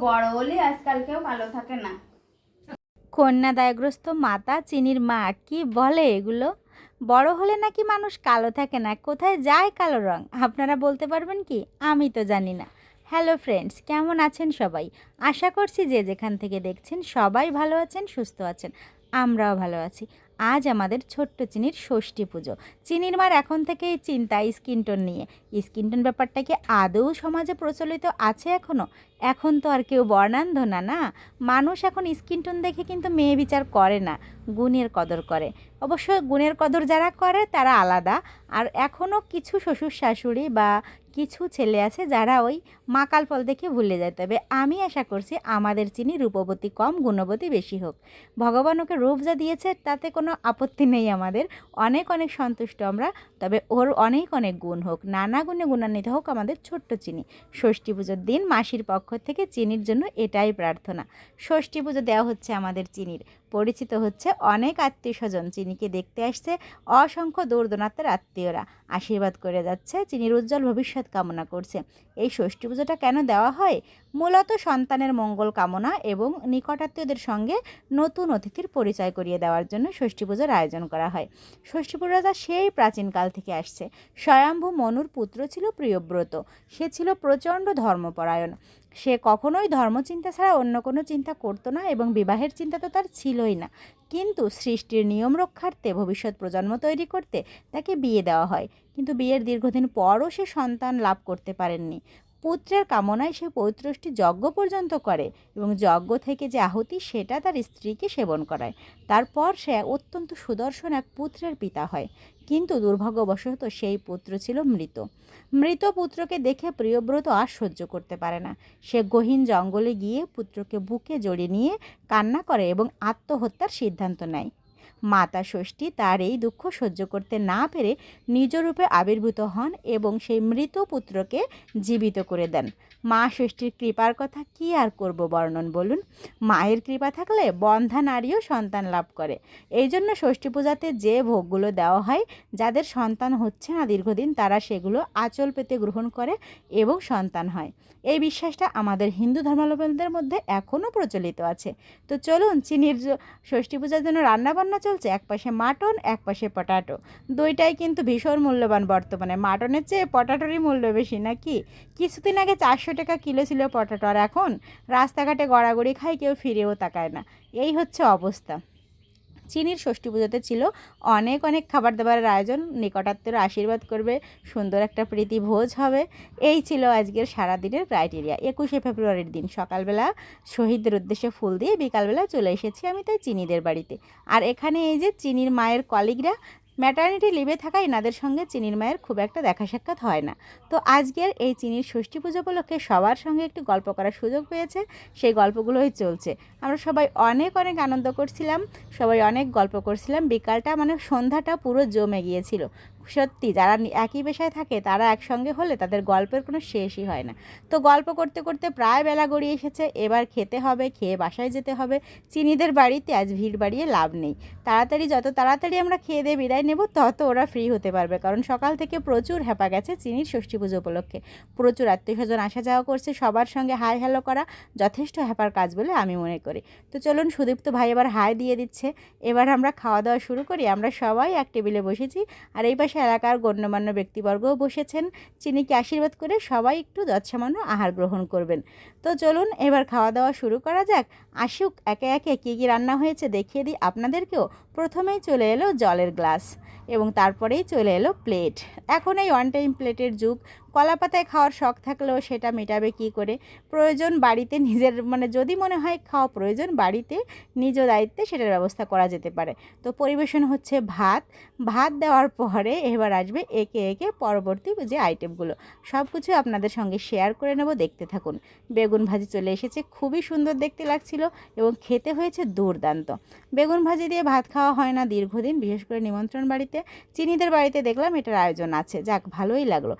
বড় হলে আজকাল কেউ ভালো থাকে না। কন্যাদায়গ্রস্ত মাতা, চিনির মা, কি বলে এগুলো? বড় হলে নাকি মানুষ কালো থাকে না? কোথায় যায় কালো রং? আপনারা বলতে পারবেন কি? আমি তো জানি না। হ্যালো ফ্রেন্ডস, কেমন আছেন সবাই? আশা করছি যে যেখান থেকে দেখছেন সবাই ভালো আছেন, সুস্থ আছেন। আমরাও ভালো আছি। আজ আমাদের ছোট্ট চিনির ষষ্ঠী পুজো। চিনির মার এখন থেকেই চিন্তা স্কিন টোন নিয়ে। স্কিন টোন ব্যাপারটা কি আদৌ সমাজে প্রচলিত আছে এখনও এখন তো আর কেউ বর্ণান্ধ না না? মানুষ এখন স্কিন টোন দেখে কিন্তু মেয়ে বিচার করে না। গুণের কদর করে। অবশ্য গুণের কদর যারা করে, তারা আলাদা। আর এখনও কিছু শ্বশুর শাশুড়ি বা কিছু ছেলে আছে যারা ওই মাকাল ফল দেখে ভুলে যায়। তবে আমি আশা করছি আমাদের চিনি রূপবতী কম, গুণবতী বেশি হোক। ভগবান ওকে রূপ যা দিয়েছে, তাতে কোনো আপত্তি নেই আমাদের। অনেক অনেক সন্তুষ্ট আমরা। তবে ওর অনেক অনেক গুণ হোক, নানা গুণে গুণান্বিত হোক আমাদের ছোট্ট চিনি। ষষ্ঠী পুজোর দিন মাসির পক্ষ থেকে চিনির জন্য এটাই প্রার্থনা। ষষ্ঠী পুজো দেওয়া হচ্ছে আমাদের চিনির। পরিচিত হচ্ছে অনেক আত্মীয় স্বজন চিনিকে দেখতে আসছে। অসংখ্য দূরদনাত্মের আত্মীয়রা আশীর্বাদ করে যাচ্ছে। চিনির উজ্জ্বল ভবিষ্যৎ কামনা করছে। এই ষষ্ঠী পুজোটা কেন দেওয়া হয়? মূলত সন্তানের মঙ্গল কামনা এবং নিকটাত্মীয়দের সঙ্গে নতুন অতিথির পরিচয় করিয়ে দেওয়ার জন্য ষষ্ঠী পুজোর আয়োজন করা হয়। ষষ্ঠী পুজোটা সেই প্রাচীনকাল থেকে আসছে। স্বয়ম্ভু মনুর পুত্র ছিল প্রিয়ব্রত। সে ছিল প্রচণ্ড ধর্মপরায়ণ। সে কখনোই ধর্মচিন্তা ছাড়া অন্য কোনো চিন্তা করতো না এবং বিবাহের চিন্তা তো তার ছিলই না। কিন্তু সৃষ্টির নিয়ম রক্ষার্থে ভবিষ্যৎ প্রজন্ম তৈরি করতে তাকে বিয়ে দেওয়া হয়। কিন্তু বিয়ের দীর্ঘদিন পরও সে সন্তান লাভ করতে পারেননি। পুত্রের কামনায় সে পৌত্রষ্টি যজ্ঞ পর্যন্ত করে এবং যজ্ঞ থেকে যে আহুতি, সেটা তার স্ত্রীকে সেবন করায়। তারপর সে অত্যন্ত সুদর্শন এক পুত্রের পিতা হয়। কিন্তু দুর্ভাগ্যবশত সেই পুত্র ছিল মৃত। মৃত পুত্রকে দেখে প্রিয়ব্রত আর সহ্য করতে পারে না। সে গহীন জঙ্গলে গিয়ে পুত্রকে বুকে জড়িয়ে নিয়ে কান্না করে এবং আত্মহত্যার সিদ্ধান্ত নেয়। মাতা ষষ্ঠী তার এই দুঃখ সহ্য করতে না পেরে নিজরূপে আবির্ভূত হন এবং সেই মৃত পুত্রকে জীবিত করে দেন। মা ষষ্ঠীর কৃপার কথা কি আর করব বর্ণন বলুন? মায়ের কৃপা থাকলে বন্ধা নারীও সন্তান লাভ করে। এই জন্য ষষ্ঠী পূজাতে যে ভোগগুলো দেওয়া হয়, যাদের সন্তান হচ্ছে না দীর্ঘদিন, তারা সেগুলো আচল পেতে গ্রহণ করে এবং সন্তান হয়। এই বিশ্বাসটা আমাদের হিন্দু ধর্মাবলম্বীদের মধ্যে এখনও প্রচলিত আছে। তো চলুন, চিনির ষষ্ঠী পূজার জন্য রান্নাবান্না চলছে একপাশে মাটন একপাশে পটাটো। দুইটাই কিন্তু ভীষণ মূল্যবান বর্তমানে। মাটনের চেয়ে পটাটোরই মূল্য বেশি নাকি? কিছুদিন আগে চারশো টাকা কিলো ছিল পটাটো, আর এখন রাস্তাঘাটে গড়াগড়ি খায় কেউ ফিরেও তাকায় না। এই হচ্ছে অবস্থা। চিনির ষষ্ঠী পুজোতে ছিল অনেক অনেক খাবার দাবারের আয়োজন। নিকটাত্মীয় আশীর্বাদ করবে, সুন্দর একটা প্রীতি ভোজ হবে। এই ছিল আজকের সারাদিনের ক্রাইটেরিয়া। একুশে ফেব্রুয়ারির দিন সকালবেলা শহীদদের উদ্দেশ্যে ফুল দিয়ে বিকালবেলা চলে এসেছি আমি তাই চিনিদের বাড়িতে। আর এখানে এই যে চিনির মায়ের কলিগরা ম্যাটার্নিটি লিভে থাকা এনাদের সঙ্গে চিনির মায়ের খুব একটা দেখা সাক্ষাৎ হয় না। তো আজকের এই চিনির ষষ্ঠী পুজো উপলক্ষে সবার সঙ্গে একটি গল্প করার সুযোগ পেয়েছে, সেই গল্পগুলোই চলছে। আমরা সবাই অনেক অনেক আনন্দ করছিলাম, সবাই অনেক গল্প করছিলাম। বিকালটা মানে সন্ধ্যাটা পুরো জমে গিয়েছিল। সত্যি, যারা একই পেশায় থাকে, তারা একসঙ্গে হলে তাদের গল্পের কোনো শেষই হয় না। তো গল্প করতে করতে প্রায় বেলা গড়িয়ে এসেছে, এবার খেতে হবে, খেয়ে বাসায় যেতে হবে। চিনিদের বাড়িতে আজ ভিড় বাড়িয়ে লাভ নেই। তাড়াতাড়ি, যত তাড়াতাড়ি আমরা খেয়ে দিয়ে বিদায় নেব, তত ওরা ফ্রি হতে পারবে। কারণ সকাল থেকে প্রচুর হ্যাপা গেছে চিনির ষষ্ঠী পুজো উপলক্ষে। প্রচুর আত্মীয় স্বজন আসা যাওয়া করছে, সবার সঙ্গে হাই হ্যালো করা যথেষ্ট হ্যাপার কাজ বলে আমি মনে করি। তো চলুন, সুদীপ্ত ভাই এবার হাই দিয়ে দিচ্ছে। এবার আমরা খাওয়া দাওয়া শুরু করি, আমরা সবাই এক টেবিলে বসেছি। আর এই পাশে এলাকার গণ্যমান্য ব্যক্তিবর্গও বসেছেন। চিনিকে আশীর্বাদ করে সবাই একটু যৎসামান্য আহার গ্রহণ করবেন। তো চলুন এবার খাওয়া দাওয়া শুরু করা যাক। আসুক একে একে কী কী রান্না হয়েছে দেখিয়ে দিই আপনাদেরকেও। প্রথমেই চলে এলো জলের গ্লাস এবং তারপরেই চলে এলো প্লেট। এখন এই ওয়ান টাইম প্লেটের যুগ। কলা পাতায় খাওয়ার শখ থাকলেও সেটা মেটাবে কি করে? প্রয়োজন বাড়িতে নিজের মানে যদি মনে হয় খাওয়া প্রয়োজন বাড়িতে নিজ দায়িত্বে সেটার ব্যবস্থা করা যেতে পারে। তো পরিবেশন হচ্ছে ভাত। ভাত দেওয়ার পরে এবার আসবে একে একে পরবর্তী যে আইটেমগুলো সব কিছু আপনাদের সঙ্গে শেয়ার করে নেব, দেখতে থাকুন। বেগুন ভাজি চলে এসেছে, খুবই সুন্দর দেখতে লাগছিল এবং খেতে হয়েছে দুর্দান্ত। বেগুন ভাজি দিয়ে ভাত খাওয়া হয় না দীর্ঘদিন, বিশেষ করে নিমন্ত্রণ বাড়িতে। চিনিদের বাড়িতে দেখলাম এটার আয়োজন আছে, যাক ভালোই লাগল।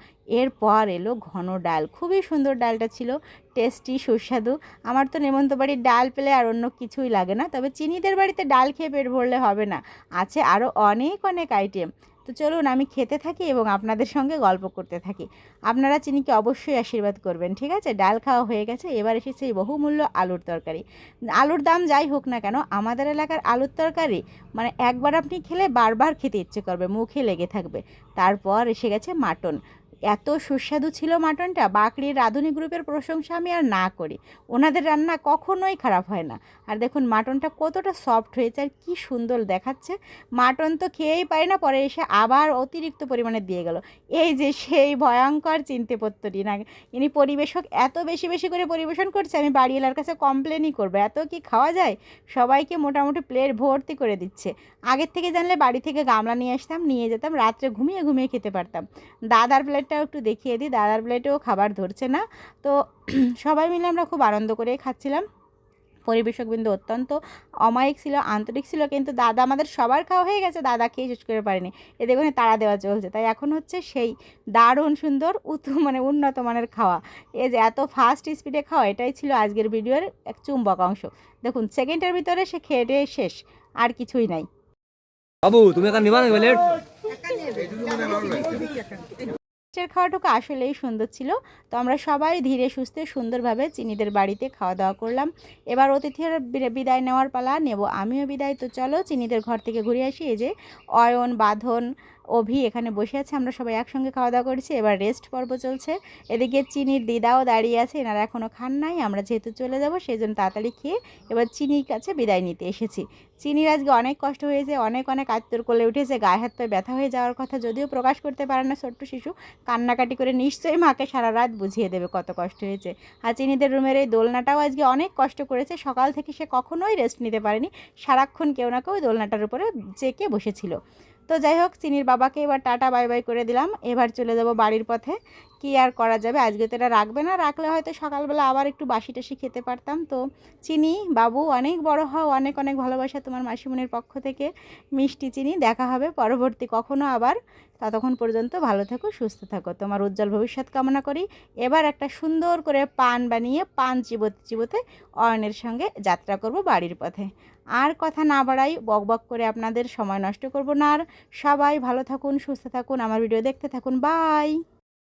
এরপর এলো ঘন ডাল, খুবই সুন্দর ডালটা ছিল টেস্টি সুস্বাদু। আমার তো নেমন্ত বাড়ির ডাল পেলে আর অন্য কিছুই লাগে না, তবে চিনিদের বাড়িতে ডাল খেয়ে পেট ভরলে হবে না। আছে আরও অনেক অনেক আইটেম তো চলুন আমি খেতে থাকি এবং আপনাদের সঙ্গে গল্প করতে থাকি। আপনারা চিনিকে অবশ্যই আশীর্বাদ করবেন, ঠিক আছে? ডাল খাওয়া হয়ে গেছে, এবার এসেছে বহুমূল্য আলুর তরকারি। আলুর দাম যাই হোক না কেন, আমাদের এলাকার আলুর তরকারি মানে একবার আপনি খেলে বারবার খেতে ইচ্ছে করবে, মুখে লেগে থাকবে। তারপর এসে গেছে মাটন। এত সুস্বাদু ছিল মাটনটা, বাকরির রাঁধুনি গ্রুপের প্রশংসা আমি আর না করি। ওনাদের রান্না কখনোই খারাপ হয় না। আর দেখুন, মাটনটা কতটা সফট হয়েছে আর কী সুন্দর দেখাচ্ছে। মাটন তো খেয়েই পারি না, পরে এসে আবার অতিরিক্ত পরিমাণে দিয়ে গেল। এই যে সেই ভয়ঙ্কর চিনতে পত্তরি না, ইনি পরিবেশক, এত বেশি বেশি করে পরিবেশন করছে, আমি বাড়িওয়ালার কাছে কমপ্লেনই করব। এত কি খাওয়া যায়? সবাইকে মোটামুটি প্লেট ভর্তি করে দিচ্ছে। আগের থেকে জানলে বাড়ি থেকে গামলা নিয়ে আসতাম, নিয়ে যেতাম, রাত্রে ঘুমিয়ে ঘুমিয়ে খেতে পারতাম। দাদার প্লেটটাও একটু দেখিয়ে দিই দাদার প্লেটেও খাবার ধরছে না। তো সবাই মিলে আমরা খুব আনন্দ করে খাচ্ছিলাম। পরিবেশকবৃন্দ অত্যন্ত অমায়িক ছিল আন্তরিক ছিল কিন্তু দাদা আমাদের সবার খাওয়া হয়ে গেছে দাদা খেয়ে শেষ করে পারেনি। এ দেখুন তাড়া দেওয়া চলছে। তাই এখন হচ্ছে সেই দারুণ সুন্দর উতু মানে উন্নত মানের খাওয়া। এই যে এত ফাস্ট স্পিডে খাওয়া এটাই ছিল আজকের ভিডিওর এক চুম্বক অংশ। দেখুন সেকেন্ডের ভিতরে সে খেয়ে শেষ আর কিছুই নাই। বাবু তুমি এখন নিবা মাছের খাওয়াটুকু আসলেই সুন্দর ছিল। তো আমরা সবাই ধীরে সুস্থে সুন্দরভাবে চিনিদের বাড়িতে খাওয়া দাওয়া করলাম। এবার অতিথির বিদায় নেওয়ার পালা, নেব আমিও বিদায়। তো চলো চিনিদের ঘর থেকে ঘুরে আসি। এই যে, অয়ন, বাঁধন অভি এখানে বসে আছে, আমরা সবাই একসঙ্গে খাওয়া দাওয়া করেছি, এবার রেস্ট পর্ব চলছে। এদিকে চিনির দিদাও দাঁড়িয়ে আছে, এনারা এখনও খান নাই, আমরা যেহেতু চলে যাব সেই জন্য তাড়াতাড়ি খেয়ে এবার চিনির কাছে বিদায় নিতে এসেছি। চিনির আজকে অনেক কষ্ট হয়েছে, অনেক অনেক আত্মর কোলে উঠেছে, গায়ে হাত পায়ে ব্যথা হয়ে যাওয়ার কথা যদিও প্রকাশ করতে পারে না, ছোট্ট শিশু, কান্নাকাটি করে নিশ্চয়ই মাকে সারা রাত বুঝিয়ে দেবে কত কষ্ট হয়েছে। আর চিনিদের রুমের এই দোলনাটাও আজকে অনেক কষ্ট করেছে, সকাল থেকে সে কখনোই রেস্ট নিতে পারেনি, সারাক্ষণ কেউ না কেউ দোলনাটার উপরে চেকে বসেছিল। তো যাই হোক, চিনির বাবাকে এবার টাটা, বাই বাই করে দিলাম। এবার চলে যাব বাড়ির পথে। কি আর করা যাবে? আজকে তো এটা রাখবে না। রাখলে হয়তো সকালবেলা আবার একটু বাসি টাসি খেতে পারতাম। তো চিনি, বাবু, অনেক বড় হও। অনেক অনেক ভালোবাসা তোমার মাসিমণির পক্ষ থেকে। মিষ্টি চিনি। দেখা হবে পরবর্তী কখনো আবার। ততক্ষণ পর্যন্ত ভালো থাকো, সুস্থ থাকো। তোমার উজ্জ্বল ভবিষ্যৎ কামনা করি। এবার একটা সুন্দর করে পান বানিয়ে পান চিবোতে চিবোতে অয়নের সঙ্গে যাত্রা করব বাড়ির পথে। আর কথা না বাড়াই বক বক করে আপনাদের সময় নষ্ট করব না। আর সবাই ভালো থাকুন, সুস্থ থাকুন, আমার ভিডিও দেখতে থাকুন। বাই